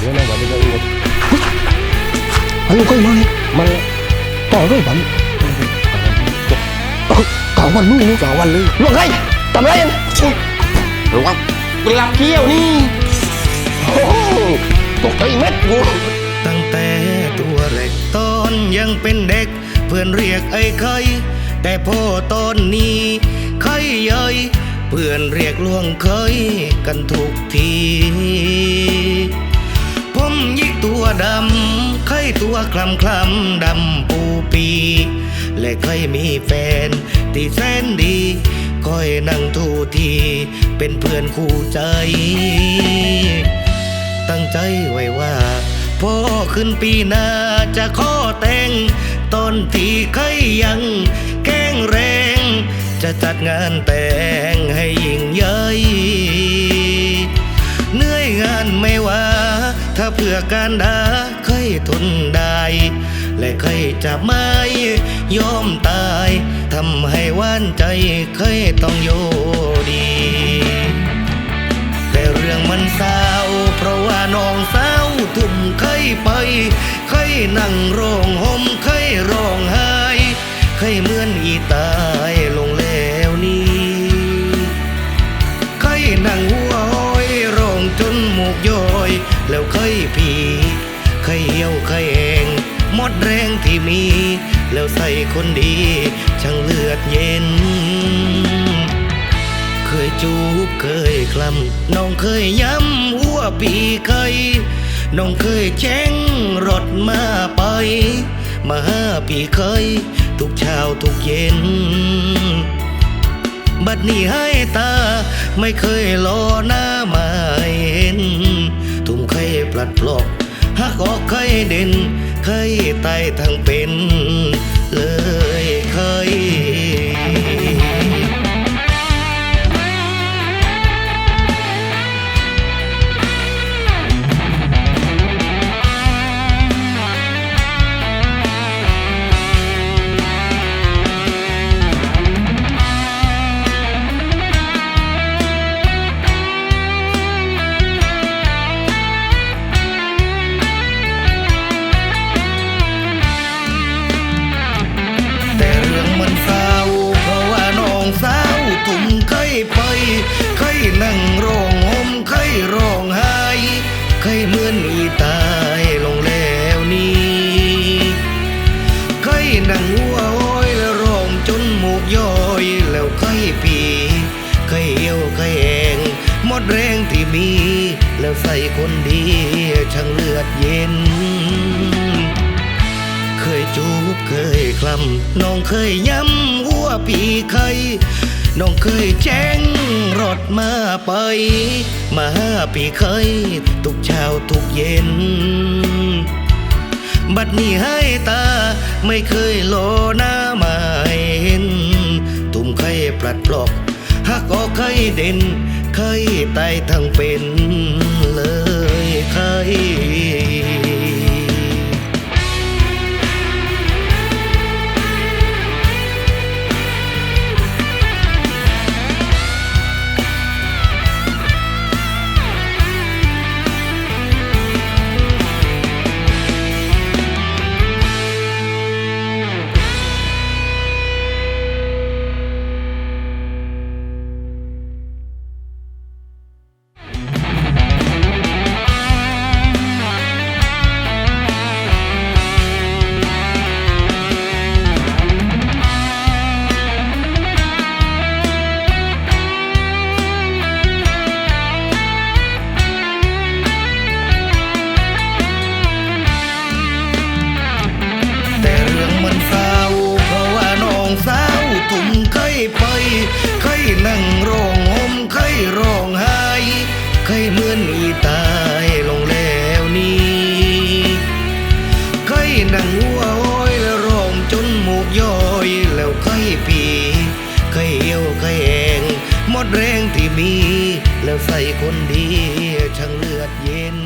อันนี้ก็ไม่มันต่อด้วยบันกลาวันนู่นนี่กาวันเลยลวงไงทำไรกันระวังกุหลาบเขี้ยวนี่โอ้ตกใจเม็ดกูตั้งแต่ตัวเล็กตอนยังเป็นเด็ก เพื่อนเรียกไอ้เคยแต่พอตอนนี้เคยเย้ยเพื่อนเรียกล่วงเคยกันทุกที ตัวดำเคยตัวคลำคลำดำปูปี และเคยมีแฟนที่แสนดี คอยนั่งทูทีเป็นเพื่อนคู่ใจ ตั้งใจไว้ว่าพอขึ้นปีหน้าจะขอแต่ง ตอนที่เคยยังแข็งแรง จะจัดงานแต่งให้ยิ่ง ถ้าเพื่อการดาเคยทนได้ และเคยจะไม่ยอมตายทำให้ว่านใจเคยต้องโยดี แต่เรื่องมันเศร้าเพราะว่าน้องสาวทุ่มเคยไปเคยนั่งร้องห่มเคยร้องไห้เคยเหมือนอีตาย ดแรงที่มี แล้วใส่คนดี ช่างเลือดเย็น เคยจูบเคยคลำน้องเคยย้ำหัวปีเคยน้องเคยแจ้งรถมาไป มาหาปีเคย ทุกเช้าทุกเย็น บัดนี้ให้ตาไม่เคยรอหน้ามาเห็น ทุ่มเคยปลัดปลอกหักออกเคยเด่น เคยไต่ทั้งเป็น เลยเคย นั่งหัวโอยแล้วร้องจนหมูกย้อยแล้วเคยปีเคยเหี่ยวเคยแหงหมดแรงที่มี แล้วใส่คนดีช่างเลือดเย็น เคยจูบเคยคลำน้องเคยย้ำหัวปีเคยน้องเคยแจ้งรถมาไปมาหาปีเคยทุกเช้าทุกเย็น บัดนี้ให้ตาไม่เคยโลหน้ามาเห็น ตุ่มไข่ปลัดปลอกหักออกไข่เด่นไข่ตายทั้งเป็นเลยเค นั่งร้องห่มเคยร้องไห้เคยเหมือนอีตายลงแล้วนี้เคยนั่งหัวโอยแล้วร้องจนหมูกย้อยแล้วเคยปีเคยเหี่ยวเคยแหงหมดแรงที่มี แล้วใส่คนดีช่างเลือดเย็น